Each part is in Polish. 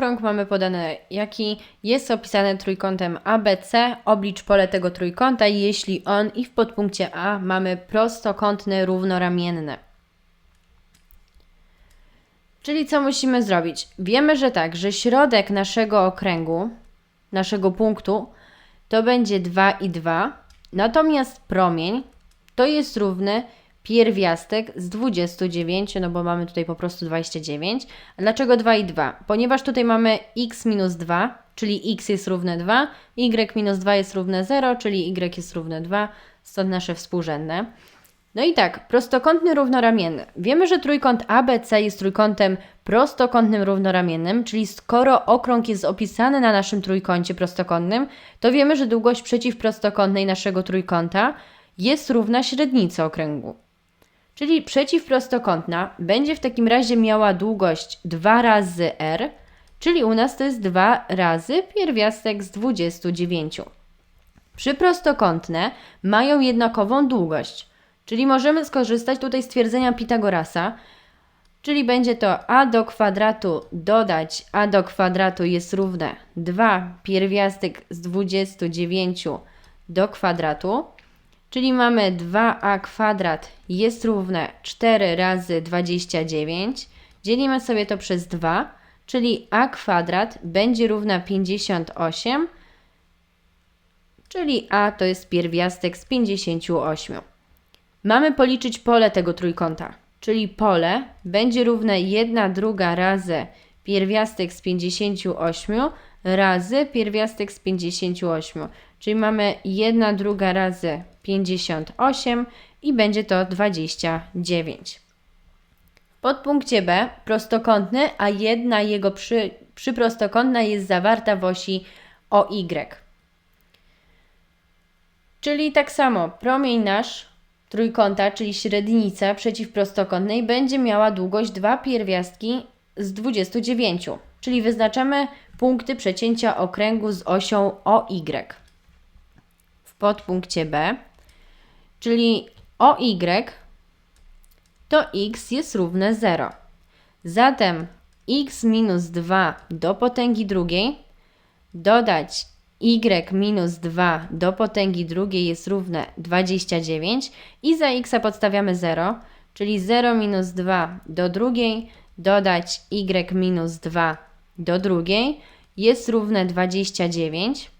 Krąg mamy podany, jaki jest opisany trójkątem ABC. Oblicz pole tego trójkąta, jeśli on i w podpunkcie A mamy prostokątny równoramienny. Czyli co musimy zrobić? Wiemy, że tak, że środek naszego okręgu, naszego punktu, to będzie 2 i 2, natomiast promień to jest równy pierwiastek z 29, no bo mamy tutaj po prostu 29. A dlaczego 2 i 2? Ponieważ tutaj mamy x minus 2, czyli x jest równe 2, y minus 2 jest równe 0, czyli y jest równe 2, stąd nasze współrzędne. No i tak, prostokątny równoramienny. Wiemy, że trójkąt ABC jest trójkątem prostokątnym równoramiennym, czyli skoro okrąg jest opisany na naszym trójkącie prostokątnym, to wiemy, że długość przeciwprostokątnej naszego trójkąta jest równa średnicy okręgu. Czyli przeciwprostokątna będzie w takim razie miała długość 2 razy r, czyli u nas to jest 2 razy pierwiastek z 29. Przyprostokątne mają jednakową długość, czyli możemy skorzystać tutaj z twierdzenia Pitagorasa, czyli będzie to a do kwadratu dodać a do kwadratu jest równe 2 pierwiastek z 29 do kwadratu, czyli mamy 2a kwadrat jest równe 4 razy 29. Dzielimy sobie to przez 2, czyli a kwadrat będzie równa 58, czyli a to jest pierwiastek z 58. Mamy policzyć pole tego trójkąta, czyli pole będzie równe 1 druga razy pierwiastek z 58 razy pierwiastek z 58, czyli mamy 1 druga razy 58 i będzie to 29. W podpunkcie B prostokątny, a jedna jego przy, przyprostokątna jest zawarta w osi OY. Czyli tak samo promień nasz trójkąta, czyli średnica przeciwprostokątnej będzie miała długość 2 pierwiastki z 29, czyli wyznaczamy punkty przecięcia okręgu z osią OY. W podpunkcie B, czyli OY to x jest równe 0. Zatem x minus 2 do potęgi drugiej dodać y minus 2 do potęgi drugiej jest równe 29 i za x podstawiamy 0, czyli 0 minus 2 do drugiej dodać y minus 2 do drugiej jest równe 29.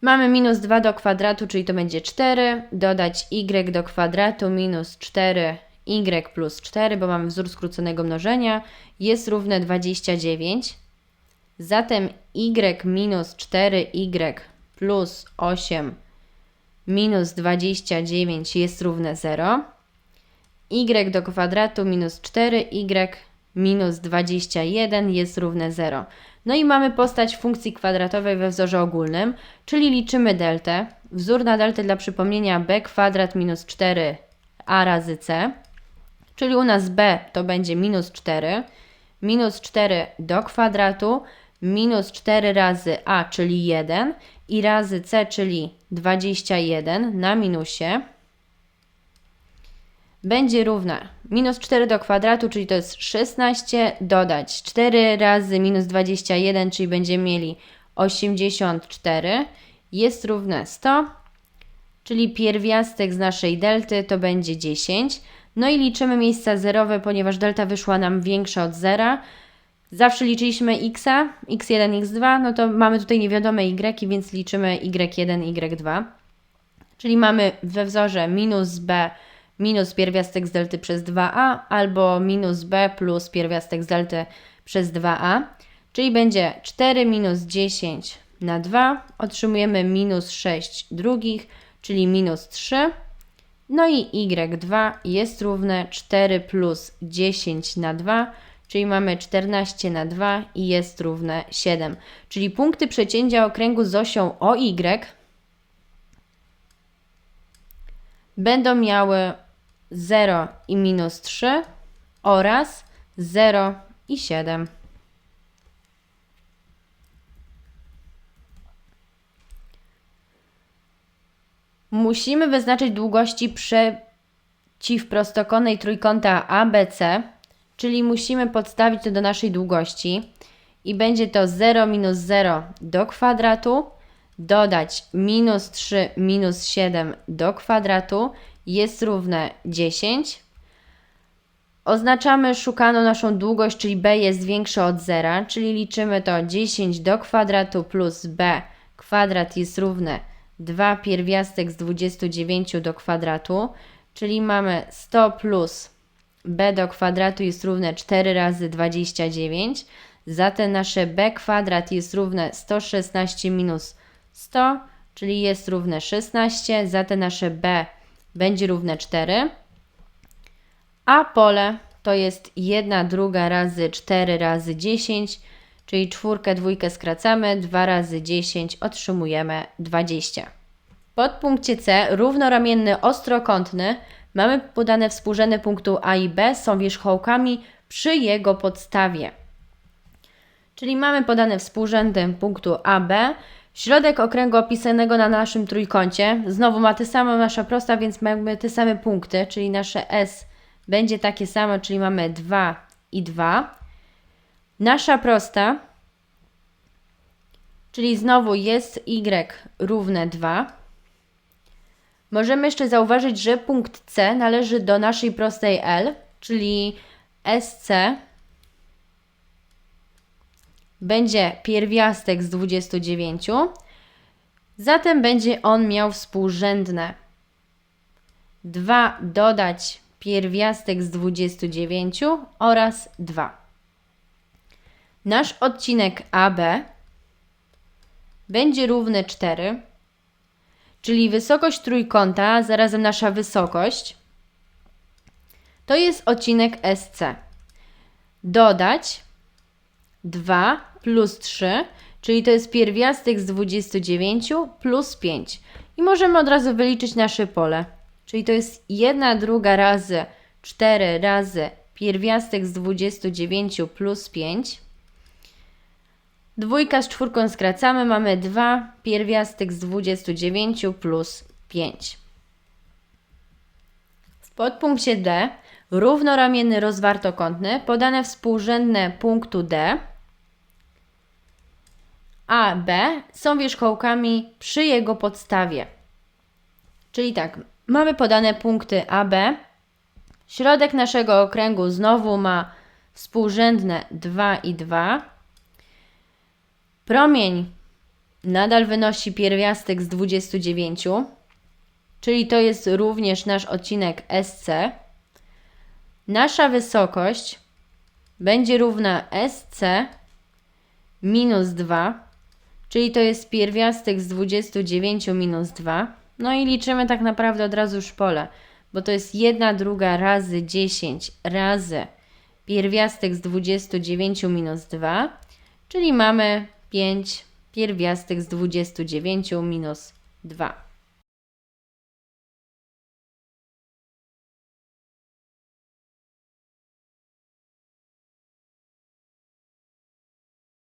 Mamy minus 2 do kwadratu, czyli to będzie 4, dodać y do kwadratu minus 4 y plus 4, bo mamy wzór skróconego mnożenia, jest równe 29. Zatem y minus 4y plus 8 minus 29 jest równe 0. y do kwadratu minus 4y minus 21 jest równe 0. No i mamy postać funkcji kwadratowej we wzorze ogólnym, czyli liczymy deltę. Wzór na deltę dla przypomnienia b kwadrat minus 4a razy c, czyli u nas b to będzie minus 4, minus 4 do kwadratu, minus 4 razy a, czyli 1 i razy c, czyli 21 na minusie będzie równa minus 4 do kwadratu, czyli to jest 16, dodać 4 razy minus 21, czyli będziemy mieli 84, jest równe 100, czyli pierwiastek z naszej delty to będzie 10. No i liczymy miejsca zerowe, ponieważ delta wyszła nam większa od zera. Zawsze liczyliśmy x, x1, x2, no to mamy tutaj niewiadome y, więc liczymy y1, y2. Czyli mamy we wzorze minus b minus pierwiastek z delty przez 2a albo minus b plus pierwiastek z delty przez 2a, czyli będzie 4 minus 10 na 2, otrzymujemy minus 6 drugich, czyli minus 3. No i y2 jest równe 4 plus 10 na 2, czyli mamy 14 na 2 i jest równe 7. Czyli punkty przecięcia okręgu z osią OY będą miały 0 i minus 3 oraz 0 i 7. Musimy wyznaczyć długości przeciwprostokątnej trójkąta ABC, czyli musimy podstawić to do naszej długości i będzie to 0 minus 0 do kwadratu, dodać minus 3 minus 7 do kwadratu jest równe 10. Oznaczamy szukaną naszą długość, czyli b jest większe od zera, czyli liczymy to 10 do kwadratu plus b kwadrat jest równe 2 pierwiastek z 29 do kwadratu, czyli mamy 100 plus b do kwadratu jest równe 4 razy 29, zatem nasze b kwadrat jest równe 116 minus 100, czyli jest równe 16, zatem nasze b będzie równe 4, a pole to jest 1 druga razy 4 razy 10, czyli czwórkę, dwójkę skracamy, 2 razy 10 otrzymujemy 20. W podpunkcie C równoramienny ostrokątny mamy podane współrzędne punktu A i B są wierzchołkami przy jego podstawie. Czyli mamy podane współrzędy punktu AB, środek okręgu opisanego na naszym trójkącie. Znowu ma te same nasza prosta, więc mamy te same punkty, czyli nasze S będzie takie samo, czyli mamy 2 i 2. Nasza prosta, czyli znowu jest y równe 2. Możemy jeszcze zauważyć, że punkt C należy do naszej prostej L, czyli SC będzie pierwiastek z 29, zatem będzie on miał współrzędne 2 dodać pierwiastek z 29 oraz 2. Nasz odcinek AB będzie równy 4, czyli wysokość trójkąta, zarazem nasza wysokość, to jest odcinek SC. Dodać 2 plus 3, czyli to jest pierwiastek z 29 plus 5. I możemy od razu wyliczyć nasze pole. Czyli to jest 1 druga razy 4 razy pierwiastek z 29 plus 5. Dwójka z czwórką skracamy, mamy 2 pierwiastek z 29 plus 5. W podpunkcie D równoramienny rozwartokątny podane współrzędne punktu D a, B są wierzchołkami przy jego podstawie. Czyli tak, mamy podane punkty A, B. Środek naszego okręgu znowu ma współrzędne 2 i 2. Promień nadal wynosi pierwiastek z 29, czyli to jest również nasz odcinek SC. Nasza wysokość będzie równa SC minus 2, czyli to jest pierwiastek z 29 minus 2. No i liczymy tak naprawdę od razu już pole, bo to jest 1 druga razy 10 razy pierwiastek z 29 minus 2, czyli mamy 5 pierwiastek z 29 minus 2.